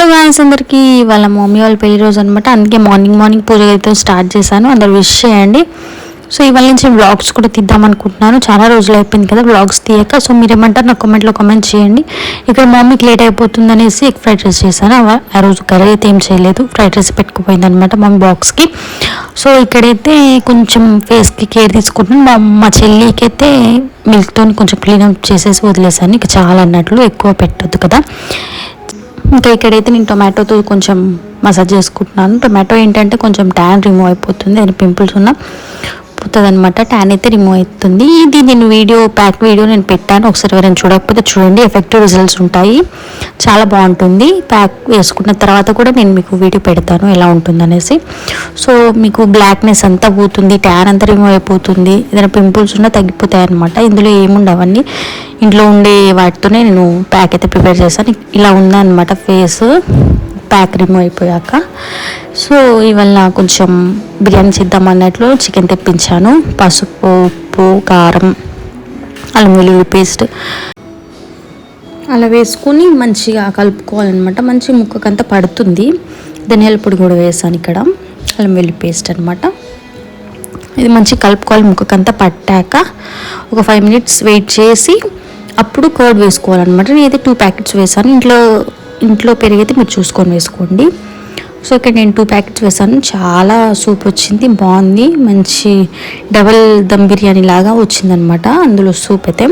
Hello guys అందరికీ వాళ్ళ mummy వాళ్ళ పెళ్ళి రోజు అనమాట అందుకే మార్నింగ్ మార్నింగ్ పూజ అయితే స్టార్ట్ చేశాను. అందరు విష్ చేయండి. సో ఇవాళ నుంచి వ్లాగ్స్ కూడా తీద్దాం అనుకుంటున్నాను. చాలా రోజులు అయిపోయింది కదా వ్లాగ్స్ తీయక. సో మీరేమంటారు నాకు కామెంట్లో కామెంట్ చేయండి. ఇక్కడ మమ్మీకి లేట్ అయిపోతుంది అనేసి ఎగ్ ఫ్రైడ్ రైస్ చేశాను. ఆ- రోజు కర్రీ అయితే ఏం చేయలేదు. ఫ్రైడ్ రైస్ పెట్టుకుపోయింది అనమాట మమ్మీ బాక్స్కి. సో ఇక్కడైతే కొంచెం ఫేస్కి కేర్ తీసుకుంటున్నాను. మా మా చెల్లికి అయితే మిల్క్తో కొంచెం క్లీన్ అప్ చేసేసి వదిలేసాను ఇక చాలా అన్నట్లు ఎక్కువ పెట్టద్దు కదా. ఇంకా ఇక్కడైతే నేను టొమాటోతో కొంచెం మసాజ్ చేసుకుంటున్నాను. టొమాటో ఏంటంటే కొంచెం ట్యాన్ రిమూవ్ అయిపోతుంది. అని పింపుల్స్ ఉన్న. అయిపోతుంది అనమాట ట్యాన్ అయితే రిమూవ్ అవుతుంది ఇది నేను వీడియో ప్యాక్ వీడియో నేను పెట్టాను. ఒకసారి ఎవరైనా చూడకపోతే చూడండి. ఎఫెక్టివ్ రిజల్ట్స్ ఉంటాయి. చాలా బాగుంటుంది. ప్యాక్ వేసుకున్న తర్వాత కూడా నేను మీకు వీడియో పెడతాను. ఎలా ఉంటుంది అనేసి సో మీకు బ్లాక్నెస్ అంతా పోతుంది. ట్యాన్ అంతా రిమూవ్ అయిపోతుంది. ఏదైనా పింపుల్స్ ఉన్నా తగ్గిపోతాయి అనమాట ఇందులో ఏముండవన్నీ. ఇంట్లో ఉండే వాటితోనే నేను ప్యాక్ అయితే ప్రిపేర్ చేశాను. ఇలా ఉందన్నమాట ఫేస్ ప్యాక్ రిమూవ్ అయిపోయాక. సో ఇవాళ కొంచెం బిర్యానీ చేద్దాం అన్నట్లు చికెన్ తెప్పించాను. పసుపు ఉప్పు కారం అల్లం వెల్లుల్లి పేస్ట్. అలా వేసుకుని మంచిగా కలుపుకోవాలన్నమాట. మంచి ముక్కకంతా పడుతుంది. ధనియాల పొడి కూడా వేసాను ఇక్కడ. అల్లం వెల్లుల్లి పేస్ట్ అనమాట ఇది మంచి కలుపుకోవాలి. ముక్కకంతా పట్టాక ఒక ఫైవ్ మినిట్స్ వెయిట్ చేసి అప్పుడు కర్డ్ వేసుకోవాలన్నమాట. నేనైతే టూ ప్యాకెట్స్ వేసాను. ఇంట్లో ఇంట్లో పెరిగితే మీరు చూసుకొని వేసుకోండి. సో ఇక్కడ నేను టూ ప్యాకెట్స్ వేసాను. చాలా సూప్ వచ్చింది బాగుంది. మంచి డబల్ దమ్ బిర్యానీ లాగా వచ్చిందనమాట. అందులో సూప్ అయితే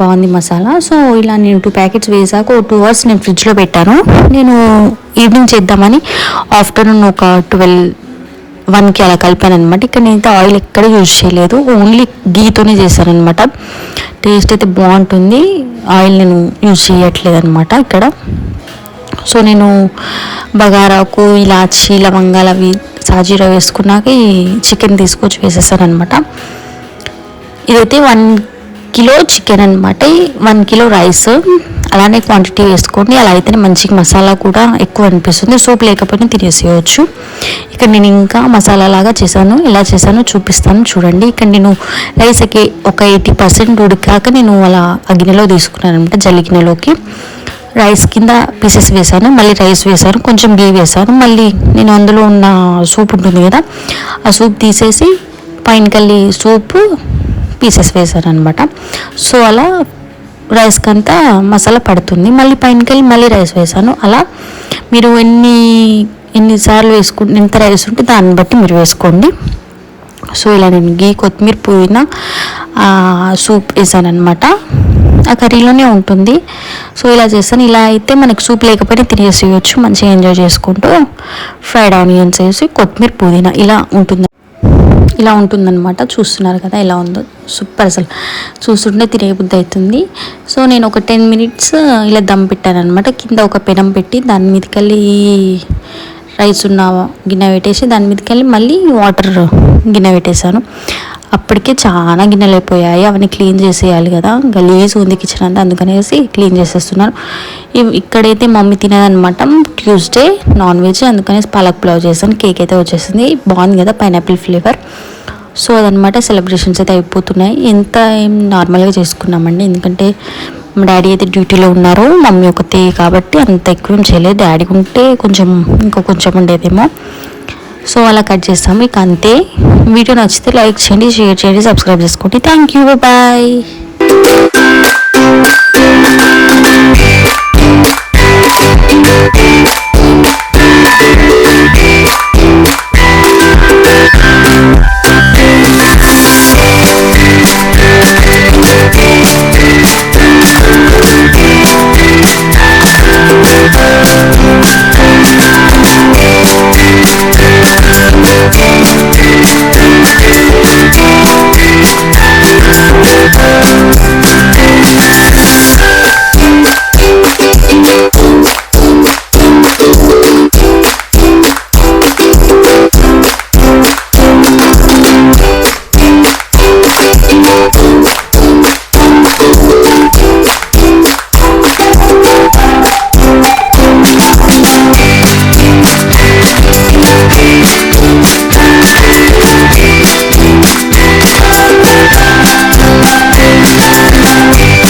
బాగుంది మసాలా. సో ఇలా నేను టూ ప్యాకెట్స్ వేసాక ఒక టూ అవర్స్ నేను ఫ్రిడ్జ్లో పెట్టాను. నేను ఈవినింగ్ చేద్దామని ఆఫ్టర్నూన్ ఒక ట్వెల్వ్ వన్కి అలా కలిపాను అనమాట ఇక్కడ నేనైతే ఆయిల్ ఎక్కడ యూజ్ చేయలేదు. ఓన్లీ గీతోనే చేశాను అనమాట టేస్ట్ అయితే బాగుంటుంది. ఆయిల్ నేను యూజ్ చేయట్లేదు అనమాట ఇక్కడ. సో నేను బగారాకు ఇలాచి లవంగాలు అవి సాజీరా వేసుకున్నాక ఈ చికెన్ తీసుకొచ్చి వేసేసాను అనమాట ఇదైతే వన్ కిలో చికెన్ అనమాట వన్ కిలో రైస్ అలానే క్వాంటిటీ వేసుకోండి. అలా అయితేనే మంచిగా మసాలా కూడా ఎక్కువ అనిపిస్తుంది. సూప్ లేకపోయినా తినేసేయచ్చు. ఇక్కడ నేను ఇంకా మసాలా లాగా చేశాను. ఎలా చేశానో చూపిస్తాను. చూడండి. ఇక్కడ నేను రైస్కి ఒక ఎయిటీ పర్సెంట్ ఉడికాక నేను అలా ఆ గిన్నెలో తీసుకున్నాను అనమాట జల్లి గిన్నెలోకి. రైస్ కింద పీసెస్ వేసాను మళ్ళీ రైస్ వేసాను కొంచెం గీ వేసాను మళ్ళీ నేను అందులో ఉన్న సూప్ ఉంటుంది కదా ఆ సూప్ తీసేసి పైన కల్లి సూప్ పీసెస్ వేసాను అనమాట. సో అలా రైస్కి అంతా మసాలా పడుతుంది. మళ్ళీ పైనకెళ్ళి మళ్ళీ రైస్ వేసాను. అలా మీరు ఎన్ని ఎన్నిసార్లు వేసుకుంటే ఎంత రైస్ ఉంటే దాన్ని బట్టి మీరు వేసుకోండి. సో ఇలా నేను గీ కొత్తిమీర పుదీనా సూప్ వేసాను అనమాట ఆ కర్రీలోనే ఉంటుంది. సో ఇలా చేస్తాను. ఇలా అయితే మనకి సూప్ లేకపోయినా తినేసేయచ్చు. మంచిగా ఎంజాయ్ చేసుకుంటూ ఫ్రైడ్ ఆనియన్స్ వేసి కొత్తిమీర పుదీనా ఇలా ఉంటుంది. ఇలా ఉంటుందన్నమాట. చూస్తున్నారు కదా ఎలా ఉందో. సూపర్ అసలు. చూస్తుంటే తినేబుద్ధి అవుతుంది సో నేను ఒక టెన్ మినిట్స్ ఇలా దమ్ పెట్టాను అనమాట కింద ఒక పెనం పెట్టి దాని మీదకెళ్ళి రైస్ ఉన్న గిన్నె పెట్టేసి దాని మీదకెళ్ళి మళ్ళీ వాటర్ గిన్నె పెట్టేశాను. అప్పటికే చాలా గిన్నెలు అయిపోయాయి. అవన్నీ క్లీన్ చేసేయాలి కదా. గలీజ్ ఉంది కిచెన్ అంతా. అందుకనేసి క్లీన్ చేసేస్తున్నాను ఇక్కడైతే మమ్మీ తినేదనమాట ట్యూస్డే నాన్ వెజ్ అందుకనేసి పాలక్ పులావ్ చేశాను. కేక్ అయితే వచ్చేసింది. బాగుంది కదా పైనాపిల్ ఫ్లేవర్ సో అదనమాట సెలబ్రేషన్స్ అయితే అయిపోతున్నాయి. ఎంత ఏం నార్మల్గా చేసుకున్నామండి. ఎందుకంటే మా డాడీ అయితే డ్యూటీలో ఉన్నారు. మమ్మీ ఒకతే కాబట్టి అంత ఎక్కువ ఏం చేయలేదు. డాడీ ఉంటే కొంచెం ఇంకో కొంచెం ఉండేదేమో. సో అలా కట్ చేస్తాము మీకు అంతే. వీడియో నచ్చితే లైక్ చేయండి షేర్ చేయండి సబ్స్క్రైబ్ చేసుకోండి. Thank you bye